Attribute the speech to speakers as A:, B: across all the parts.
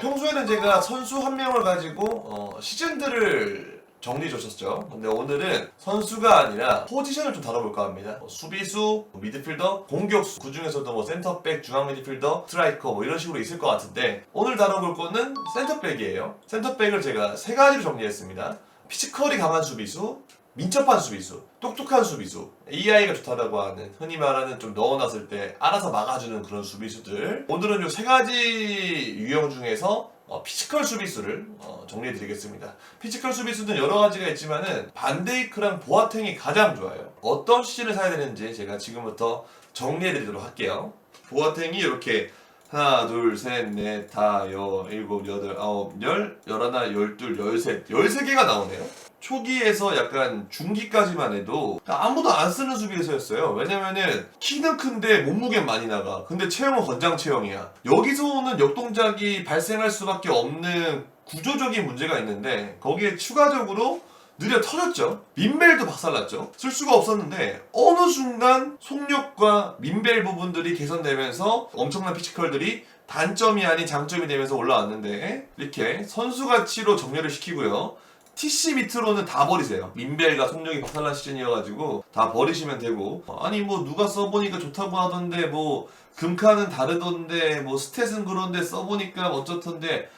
A: 평소에는 제가 선수 한 명을 가지고 어, 시즌들을 정리해 줬었죠. 근데 오늘은 선수가 아니라 포지션을 좀 다뤄볼까 합니다. 뭐 수비수, 뭐 미드필더, 공격수, 그 중에서도 뭐 센터백, 중앙 미드필더, 스트라이커 뭐 이런 식으로 있을 것 같은데 오늘 다뤄볼 거는 센터백이에요. 센터백을 제가 세 가지로 정리했습니다. 피지컬이 강한 수비수, 민첩한 수비수, 똑똑한 수비수, AI가 좋다라고 하는 흔히 말하는 좀 넣어놨을 때 알아서 막아주는 그런 수비수들. 오늘은 요 세 가지 유형 중에서 어, 피지컬 수비수를 어, 정리해드리겠습니다. 피지컬 수비수는 여러 가지가 있지만은 반데이크랑 보아탱이 가장 좋아요. 어떤 시즌을 사야 되는지 제가 지금부터 정리해드리도록 할게요. 보아탱이 이렇게 하나, 둘, 셋, 넷, 다, 여, 일곱, 여덟, 아홉, 열, 열하나, 열둘, 열셋, 열세 개가 나오네요. 초기에서 약간 중기까지만 해도 아무도 안 쓰는 수비수였어요. 왜냐면은 키는 큰데 몸무게는 많이 나가. 근데 체형은 건장 체형이야. 여기서 오는 역동작이 발생할 수밖에 없는 구조적인 문제가 있는데 거기에 추가적으로 느려 터졌죠. 민벨도 박살났죠. 쓸 수가 없었는데 어느 순간 속력과 민벨 부분들이 개선되면서 엄청난 피지컬들이 단점이 아닌 장점이 되면서 올라왔는데 이렇게 선수 가치로 정렬을 시키고요. TC 밑으로는 다 버리세요. 민벨과 속력이 박살난 시즌이어가지고 다 버리시면 되고 아니 뭐 누가 써보니까 좋다고 하던데 뭐 금카는 다르던데 뭐 스탯은 그런데 써보니까 어쩌던데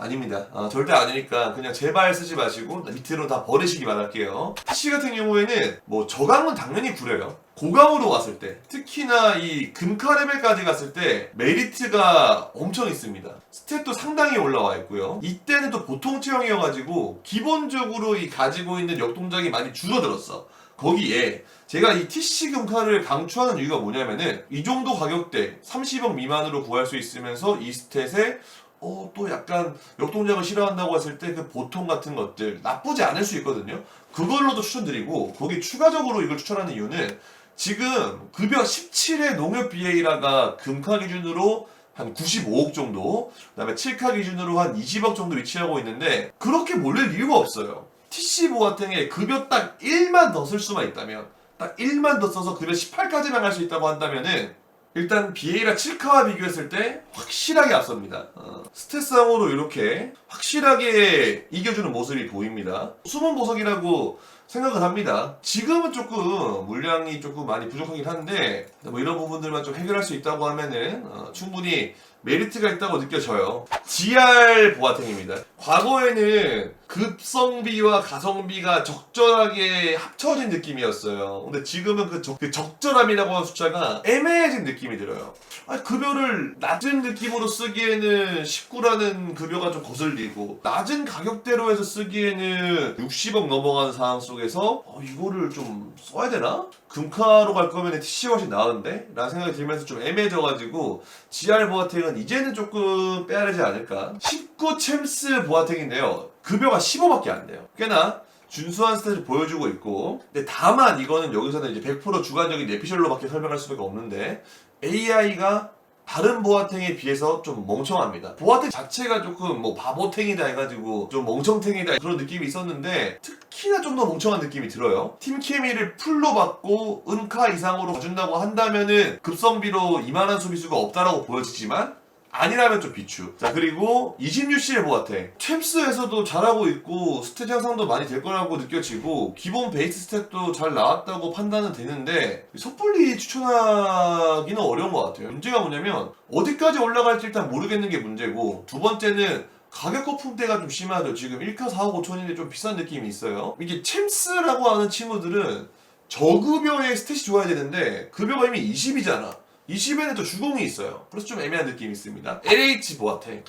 A: 아닙니다. 아, 절대 아니니까 그냥 제발 쓰지 마시고 밑으로 다 버리시기 바랄게요. PC 같은 경우에는 뭐 저강은 당연히 구려요. 고강으로 왔을 때 특히나 이 금카 레벨까지 갔을 때 메리트가 엄청 있습니다. 스탯도 상당히 올라와 있고요. 이때는 또 보통 체형이어가지고 기본적으로 이 가지고 있는 역동작이 많이 줄어들었어. 거기에 제가 이 TC 금카를 강추하는 이유가 뭐냐면은 이 정도 가격대 30억 미만으로 구할 수 있으면서 이 스탯에 어, 또 약간 역동작을 싫어한다고 했을 때 그 보통 같은 것들 나쁘지 않을 수 있거든요. 그걸로도 추천드리고 거기 추가적으로 이걸 추천하는 이유는 지금 급여 17의 농협 BA라가 금카 기준으로 한 95억 정도, 그다음에 7카 기준으로 한 20억 정도 위치하고 있는데 그렇게 몰릴 이유가 없어요. TC 보아탱에 급여 딱 1만 더 쓸 수만 있다면 딱 1만 더 써서 급여 18까지만 갈 수 있다고 한다면은 일단 BA랑 7카와 비교했을 때 확실하게 앞섭니다. 어, 스탯상으로 이렇게 확실하게 이겨주는 모습이 보입니다. 숨은 보석이라고 생각을 합니다. 지금은 조금 물량이 조금 많이 부족하긴 한데 뭐 이런 부분들만 좀 해결할 수 있다고 하면은 어, 충분히 메리트가 있다고 느껴져요. GR 보아탱입니다. 과거에는 급성비와 가성비가 적절하게 합쳐진 느낌이었어요. 근데 지금은 그, 적, 그 적절함이라고 하는 숫자가 애매해진 느낌이 들어요. 아니, 급여를 낮은 느낌으로 쓰기에는 19라는 급여가 좀 거슬리고 낮은 가격대로 해서 쓰기에는 60억 넘어가는 상황 속에 서 어, 이거를 좀 써야 되나? 금카로 갈 거면 TC가 훨씬 나은데? 라는 생각이 들면서 좀 애매해져가지고 GR 보아텍은 이제는 조금 빼야 되지 않을까 19 챔스 보아텍인데요 급여가 15밖에 안 돼요 꽤나 준수한 스탯을 보여주고 있고 근데 다만 이거는 여기서는 이제 100% 주관적인 내피셜로밖에 설명할 수밖에 없는데 AI가 다른 보아탱에 비해서 좀 멍청합니다. 보아탱 자체가 조금 뭐 바보탱이다 해가지고 좀 멍청탱이다 그런 느낌이 있었는데 특히나 좀 더 멍청한 느낌이 들어요. 팀 케미를 풀로 받고 은카 이상으로 가준다고 한다면은 급성비로 이만한 수비수가 없다라고 보여지지만 아니라면 좀 비추. 자 그리고 26시의 보아탱 챔스에서도 잘하고 있고 스탯 향상도 많이 될 거라고 느껴지고 기본 베이스 스탯도 잘 나왔다고 판단은 되는데 섣불리 추천하기는 어려운 것 같아요. 문제가 뭐냐면 어디까지 올라갈지 일단 모르겠는 게 문제고 두 번째는 가격 거품대가 좀 심하죠. 지금 1카 4억 5천인데 좀 비싼 느낌이 있어요. 이게 챔스라고 하는 친구들은 저급여의 스탯이 좋아야 되는데 급여가 이미 20이잖아. 20에는 또 주공이 있어요. 그래서 좀 애매한 느낌이 있습니다. LH 보아탱.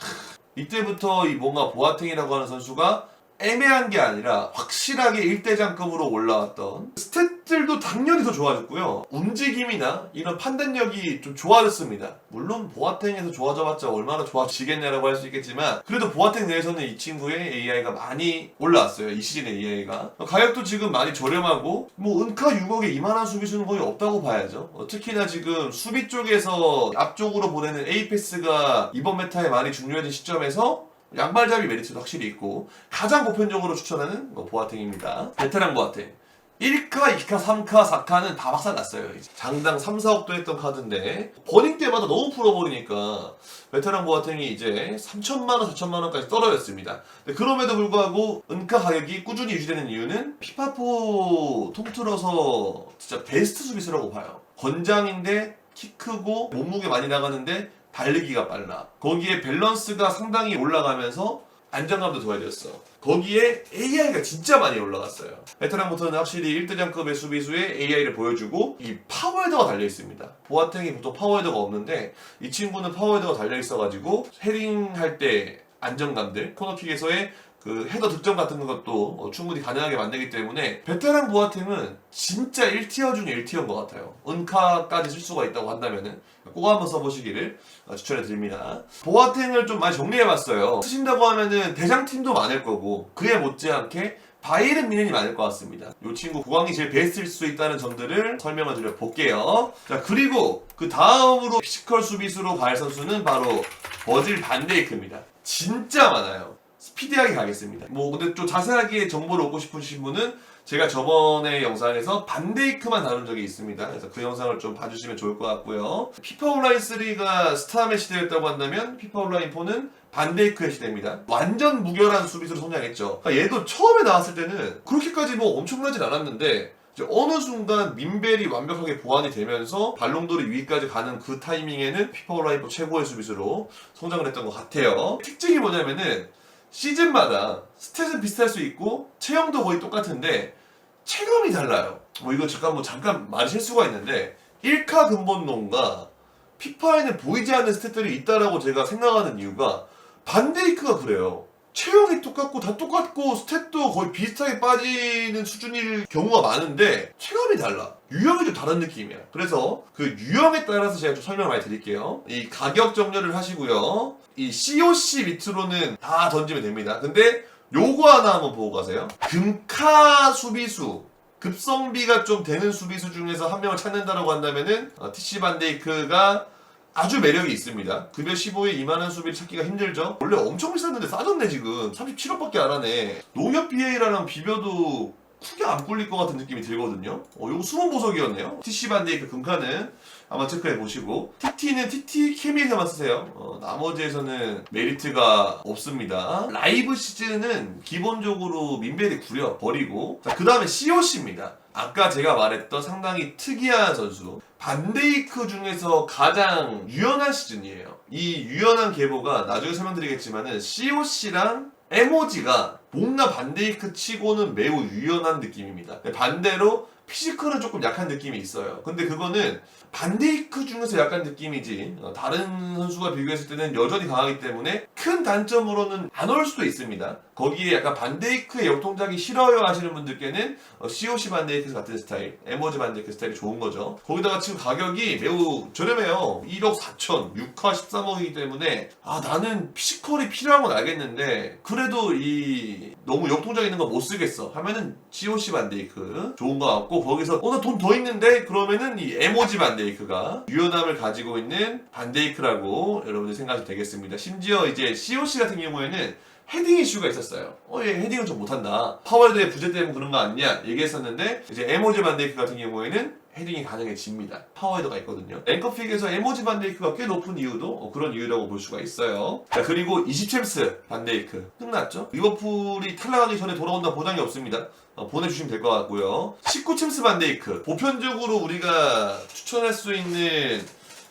A: 이때부터 이 뭔가 보아탱이라고 하는 선수가 애매한 게 아니라 확실하게 1대장급으로 올라왔던 스탯들도 당연히 더 좋아졌고요. 움직임이나 이런 판단력이 좀 좋아졌습니다. 물론 보아탱에서 좋아져봤자 얼마나 좋아지겠냐라고 할 수 있겠지만 그래도 보아탱 내에서는 이 친구의 AI가 많이 올라왔어요. 이 시즌의 AI가. 가격도 지금 많이 저렴하고 뭐 은카 6억에 이만한 수비수는 거의 없다고 봐야죠. 어, 특히나 지금 수비 쪽에서 앞쪽으로 보내는 에이패스가 이번 메타에 많이 중요해진 시점에서 양발잡이 메리트도 확실히 있고 가장 보편적으로 추천하는 뭐 보아탱입니다. 베테랑 보아탱. 1카, 2카, 3카, 4카는 다 박살 났어요. 이제. 장당 3, 4억도 했던 카드인데 버닝 때마다 너무 풀어버리니까 베테랑 보아탱이 이제 3천만 원, 4천만 원까지 떨어졌습니다. 근데 그럼에도 불구하고 은카 가격이 꾸준히 유지되는 이유는 피파포 통틀어서 진짜 베스트 수비수라고 봐요. 권장인데 키 크고 몸무게 많이 나가는데 달리기가 빨라. 거기에 밸런스가 상당히 올라가면서 안정감도 더해졌어. 거기에 AI가 진짜 많이 올라갔어요. 베테랑부터는 확실히 1대장급의 수비수에 AI를 보여주고 이 파워헤더가 달려 있습니다. 보아탱이 보통 파워헤더가 없는데 이 친구는 파워헤더가 달려 있어가지고 헤딩할 때 안정감들 코너킥에서의 그 헤더 득점 같은 것도 어, 충분히 가능하게 만들기 때문에 베테랑 보아탱은 진짜 1티어 중에 1티어인 것 같아요. 은카까지 쓸 수가 있다고 한다면은 꼭 한번 써보시기를 어, 추천해 드립니다. 보아탱을 좀 많이 정리해봤어요. 쓰신다고 하면은 대장팀도 많을 거고 그에 못지않게 바이른 미넨이 많을 것 같습니다. 이 친구 구강이 제일 베스트일 수 있다는 점들을 설명을 드려 볼게요. 자 그리고 그 다음으로 피지컬 수비수로 갈 선수는 바로 버질 반데이크입니다. 진짜 많아요. 스피디하게 가겠습니다. 뭐 근데 좀 자세하게 정보를 얻고 싶으신 분은 제가 저번에 영상에서 반데이크만 다룬 적이 있습니다. 그래서 그 영상을 좀 봐주시면 좋을 것 같고요. 피파 온라인 3가 스타의 시대였다고 한다면 피파 온라인 4는 반데이크의 시대입니다. 완전 무결한 수비수로 성장했죠. 그러니까 얘도 처음에 나왔을 때는 그렇게까지 뭐 엄청나진 않았는데 어느 순간 민벨이 완벽하게 보완이 되면서 발롱도르 위까지 가는 그 타이밍에는 피파 온라인 4 최고의 수비수로 성장을 했던 것 같아요. 특징이 뭐냐면은 시즌마다 스탯은 비슷할 수 있고 체형도 거의 똑같은데 체감이 달라요. 뭐 이거 잠깐 뭐 잠깐 말이 실수가 있는데 1카 근본론과 피파에는 보이지 않는 스탯들이 있다라고 제가 생각하는 이유가 반데이크가 그래요. 체형이 똑같고 다 똑같고 스탯도 거의 비슷하게 빠지는 수준일 경우가 많은데 체감이 달라. 유형이 좀 다른 느낌이야. 그래서 그 유형에 따라서 제가 좀 설명을 많이 드릴게요. 이 가격 정렬을 하시고요. 이 COC 밑으로는 다 던지면 됩니다. 근데 요거 하나 한번 보고 가세요. 금카 수비수. 급성비가 좀 되는 수비수 중에서 한 명을 찾는다라고 한다면은 어, TC 반데이크가 아주 매력이 있습니다. 급여 15에 이만한 수비를 찾기가 힘들죠. 원래 엄청 비쌌는데 싸졌네 지금. 37억밖에 안 하네. 농협 BA랑 비벼도 크게 안 꿀릴 것 같은 느낌이 들거든요. 어, 요거 숨은 보석이었네요. TC 반데이크 금카는 한번 체크해 보시고 TT는 TT 케미에서만 쓰세요. 어, 나머지에서는 메리트가 없습니다. 라이브 시즌은 기본적으로 민벨이 구려 버리고 그 다음에 COC입니다. 아까 제가 말했던 상당히 특이한 선수 반데이크 중에서 가장 유연한 시즌이에요. 이 유연한 계보가 나중에 설명드리겠지만은 COC랑 에모지가 뭔가 반데이크 치고는 매우 유연한 느낌입니다. 반대로 피지컬은 조금 약한 느낌이 있어요. 근데 그거는 반데이크 중에서 약간 느낌이지 어, 다른 선수가 비교했을 때는 여전히 강하기 때문에 큰 단점으로는 안 올 수도 있습니다. 거기에 약간 반데이크의 역동작이 싫어요 하시는 분들께는 어, COC 반데이크 같은 스타일, 에머지 반데이크 스타일이 좋은 거죠. 거기다가 지금 가격이 매우 저렴해요. 1억 4천, 6화 13억이기 때문에 아 나는 피지컬이 필요한 건 알겠는데 그래도 이 너무 역동작 있는 거 못 쓰겠어 하면은 COC 반데이크 좋은 거 같고 거기서 어 나 돈 더 있는데 그러면은 이 에모지 반데이크가 유연함을 가지고 있는 반데이크라고 여러분들 생각이 되겠습니다. 심지어 이제 COC 같은 경우에는 헤딩 이슈가 있었어요. 어, 얘 헤딩을 좀 못한다. 파워헤드의 부재 때문에 그런 거 아니냐 얘기했었는데 이제 에모지 반데이크 같은 경우에는 헤딩이 가능해집니다. 파워헤더가 있거든요. 앵커픽에서 에모지 반데이크가 꽤 높은 이유도 어, 그런 이유라고 볼 수가 있어요. 자, 그리고 20챔스 반데이크 끝났죠? 리버풀이 탈락하기 전에 돌아온다 보장이 없습니다. 어, 보내주시면 될 것 같고요. 19챔스 반데이크 보편적으로 우리가 추천할 수 있는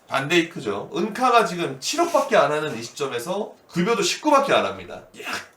A: 반데이크죠. 은카가 지금 7억밖에 안 하는 이 시점에서 급여도 19밖에 안 합니다.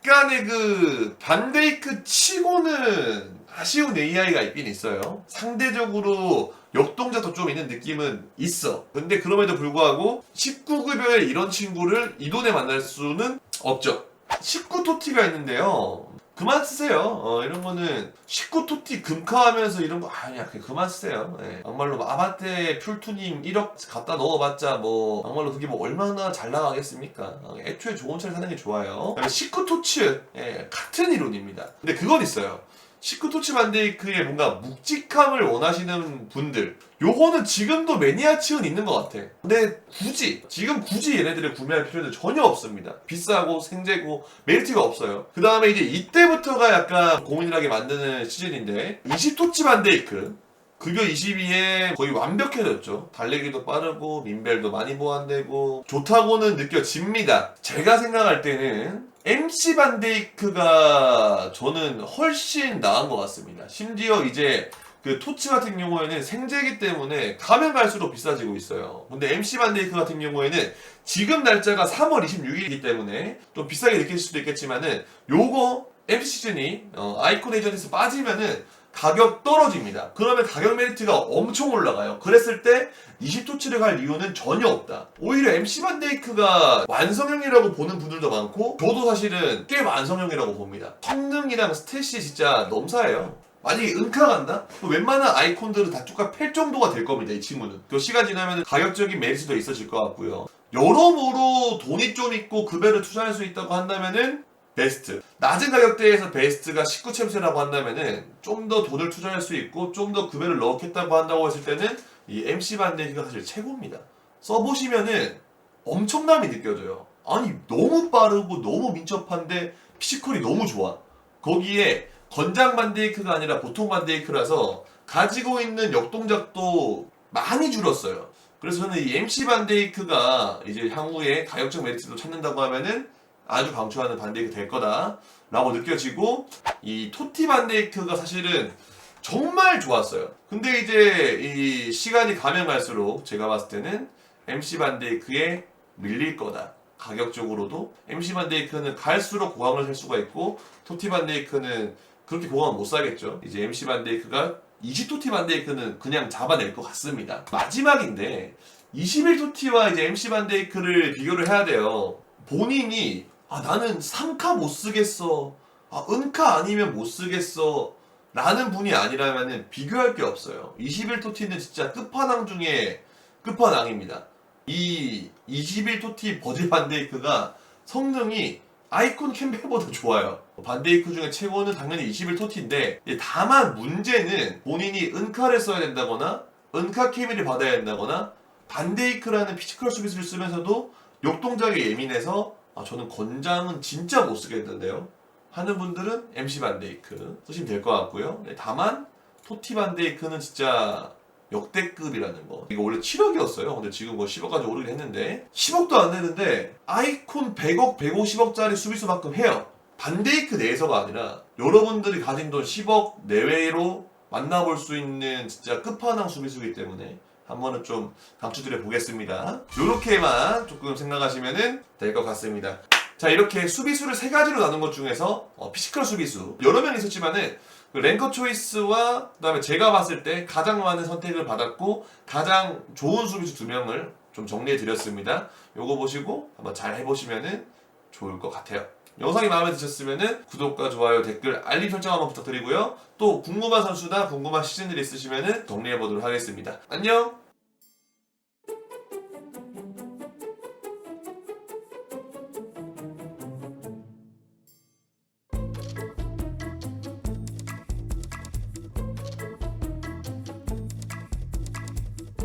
A: 약간의 그 반데이크 치고는 아쉬운 AI가 있긴 있어요. 상대적으로 역동작도 좀 있는 느낌은 있어. 근데 그럼에도 불구하고 19급여의 이런 친구를 이 돈에 만날 수는 없죠. 19토티가 있는데요. 그만 쓰세요. 어, 이런 거는 19토티 금카하면서 이런 거 아니야. 그만 쓰세요. 예. 막말로 뭐 아바떼 풀투님 1억 갖다 넣어봤자 뭐 막말로 그게 뭐 얼마나 잘 나가겠습니까? 어, 애초에 좋은 차를 사는 게 좋아요. 19토치 예, 같은 이론입니다. 근데 그건 있어요. 시크토치 반데이크의 뭔가 묵직함을 원하시는 분들 요거는 지금도 매니아층은 있는 것 같아. 근데 굳이 지금 굳이 얘네들을 구매할 필요는 전혀 없습니다. 비싸고 생재고 메리트가 없어요. 그 다음에 이제 이때부터가 약간 고민이라게 만드는 시즌인데 20토치 반데이크 급여 22에 거의 완벽해졌죠. 달리기도 빠르고 민벨도 많이 보완되고 좋다고는 느껴집니다. 제가 생각할 때는 MC 반데이크가 저는 훨씬 나은 것 같습니다. 심지어 이제 그 토치 같은 경우에는 생재기 때문에 가면 갈수록 비싸지고 있어요. 근데 MC 반데이크 같은 경우에는 지금 날짜가 3월 26일이기 때문에 좀 비싸게 느낄 수도 있겠지만은 요거 MC 시즌이 어, 아이콘 에이전트에서 빠지면은 가격 떨어집니다. 그러면 가격 메리트가 엄청 올라가요. 그랬을 때 20토치를 갈 이유는 전혀 없다. 오히려 MC 반데이크가 완성형이라고 보는 분들도 많고 저도 사실은 꽤 완성형이라고 봅니다. 성능이랑 스탯이 진짜 넘사예요. 만약에 은카 간다? 웬만한 아이콘들은 다 뚜까 팰 정도가 될 겁니다, 이 친구는. 그 시간 지나면 가격적인 메리트도 있어질 것 같고요. 여러모로 돈이 좀 있고 급여를 투자할 수 있다고 한다면은 베스트. 낮은 가격대에서 베스트가 19챔스라고 한다면은 좀 더 돈을 투자할 수 있고 좀더 급여를 넣겠다고 한다고 했을 때는 이 MC 반데기가 사실 최고입니다. 써보시면은 엄청남이 느껴져요. 아니 너무 빠르고 너무 민첩한데 피지컬이 너무 좋아. 거기에 건장 반데이크가 아니라 보통 반데이크라서 가지고 있는 역동작도 많이 줄었어요. 그래서 저는 이 MC 반데이크가 이제 향후에 가격적 메리트도 찾는다고 하면은 아주 강추하는 반데이크 될 거다라고 느껴지고 이 토티 반데이크가 사실은 정말 좋았어요. 근데 이제 이 시간이 가면 갈수록 제가 봤을 때는 MC 반데이크에 밀릴 거다. 가격적으로도 MC 반데이크는 갈수록 고함을 살 수가 있고 토티 반데이크는 그렇게 고함을 못 사겠죠. 이제 MC 반데이크가 20토티 반데이크는 그냥 잡아낼 것 같습니다. 마지막인데 21토티와 이제 MC 반데이크를 비교를 해야 돼요. 본인이 아 나는 3카 못 쓰겠어. 아 은카 아니면 못 쓰겠어. 라는 분이 아니라면 비교할 게 없어요. 21토티는 진짜 끝판왕 중에 끝판왕입니다. 이 21토티 버즈 반데이크가 성능이 아이콘 캠벨보다 좋아요. 반데이크 중에 최고는 당연히 21토티인데 다만 문제는 본인이 은카를 써야 된다거나 은카 케미를 받아야 된다거나 반데이크라는 피지컬 수비수를 쓰면서도 역동작에 예민해서 아 저는 건장은 진짜 못 쓰겠는데요. 하는 분들은 MC 반데이크 쓰시면 될 것 같고요. 네, 다만 토티 반데이크는 진짜 역대급이라는 거. 이거 원래 7억이었어요. 근데 지금 뭐 10억까지 오르긴 했는데 10억도 안 되는데 아이콘 100억, 150억짜리 수비수만큼 해요. 반데이크 내에서가 아니라 여러분들이 가진 돈 10억 내외로 만나볼 수 있는 진짜 끝판왕 수비수이기 때문에 한 번은 좀 강추드려 보겠습니다. 이렇게만 조금 생각하시면 될 것 같습니다. 자 이렇게 수비수를 세 가지로 나눈 것 중에서 어, 피지컬 수비수 여러 명 있었지만은 그 랭커 초이스와 그다음에 제가 봤을 때 가장 많은 선택을 받았고 가장 좋은 수비수 두 명을 좀 정리해 드렸습니다. 요거 보시고 한번 잘 해보시면은 좋을 것 같아요. 영상이 마음에 드셨으면은 구독과 좋아요, 댓글, 알림 설정 한번 부탁드리고요. 또 궁금한 선수나 궁금한 시즌들이 있으시면은 정리해 보도록 하겠습니다. 안녕.